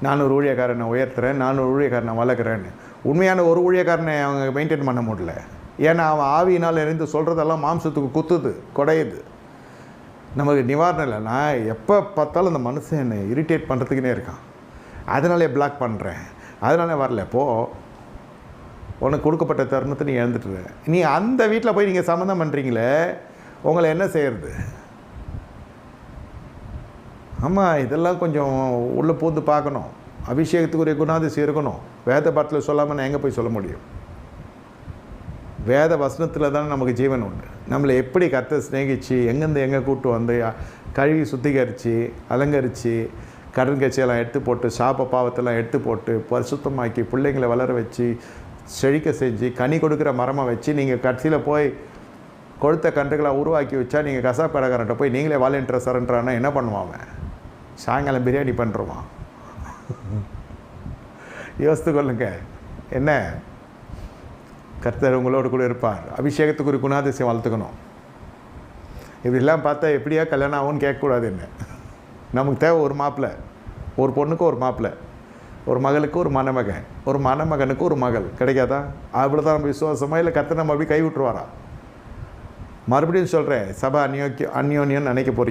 நான் ஒரு ஊழியக்காரனை உயர்த்துறேன் நான் ஒரு ஊழியக்காரனை வளர்க்குறேன்னு உண்மையான ஒரு ஊழியக்காரனை அவங்க மெயின்டைன் பண்ண முடியல. ஏன்னா அவன் ஆவியினால் இருந்து சொல்கிறதெல்லாம் மாம்சத்துக்கு குத்துது குடையுது. நமக்கு நிவாரணம் இல்லைன்னா எப்போ பார்த்தாலும் அந்த மனுஷன் என்னை இரிட்டேட் பண்ணுறதுக்குனே இருக்கான். அதனாலே பிளாக் பண்ணுறேன் அதனாலே வரல. போ. உனக்கு கொடுக்கப்பட்ட தருணத்தை நீ இழந்துட்டுரு. நீ அந்த வீட்டில் போய் நீங்கள் சம்மந்தம் பண்ணுறீங்களே உங்களை என்ன செய்கிறது ஆமாம் இதெல்லாம் கொஞ்சம் உள்ளே பூந்து பார்க்கணும். அபிஷேகத்துக்குரிய குணாதிசயம் இருக்கணும். வேத பாட்டில் சொல்லாமல் நான் எங்கே போய் சொல்ல முடியும்? வேத வசனத்தில் தானே நமக்கு ஜீவன் உண்டு. நம்மளை எப்படி கத்தை சிநேகிச்சு எங்கேருந்து எங்கே கூட்டு வந்து கழுவி சுத்திகரித்து அலங்கரித்து கடன் கட்சியெல்லாம் எடுத்து போட்டு சாப்ப பாவத்தெல்லாம் எடுத்து போட்டு பரிசுத்தமாக்கி பிள்ளைங்களை வளர வச்சு செழிக்க செஞ்சு கனி கொடுக்குற மரமாக வச்சு நீங்கள் கடைசியில் போய் கொழுத்த கன்றுகளை உருவாக்கி வச்சா நீங்கள் கசாப்படக்காரன்ட்ட போய் நீங்களே வாலண்டியர் சரன்றானா என்ன பண்ணுவாங்க சாயங்காலம் பிரியாணி பண்ணுறோமா யோசித்து கொள்ளுங்க. என்ன? கர்த்தர் உங்களோடு கூட இருப்பார். அபிஷேகத்துக்கு ஒரு குணாதிசயம் வளர்த்துக்கணும். இப்படிலாம் பார்த்தா எப்படியா கல்யாணம் ஆகும்னு கேட்கக்கூடாது என்ன? நமக்கு தேவை ஒரு மாப்பிள்ளை. ஒரு பொண்ணுக்கு ஒரு மாப்பிள்ளை. ஒரு மகளுக்கு ஒரு மணமகன். ஒரு மணமகனுக்கு ஒரு மகள். கிடைக்காதா? அவ்வளோதான் நம்ம விசுவாசமாக இல்லை கர்த்தர் நம்ம அப்படி கை விட்டுருவாரா? மறுபடியும் சொல்கிறேன் சபா அந்யோக்கிய அந்யோன்யம் நினைக்க போகிறீங்க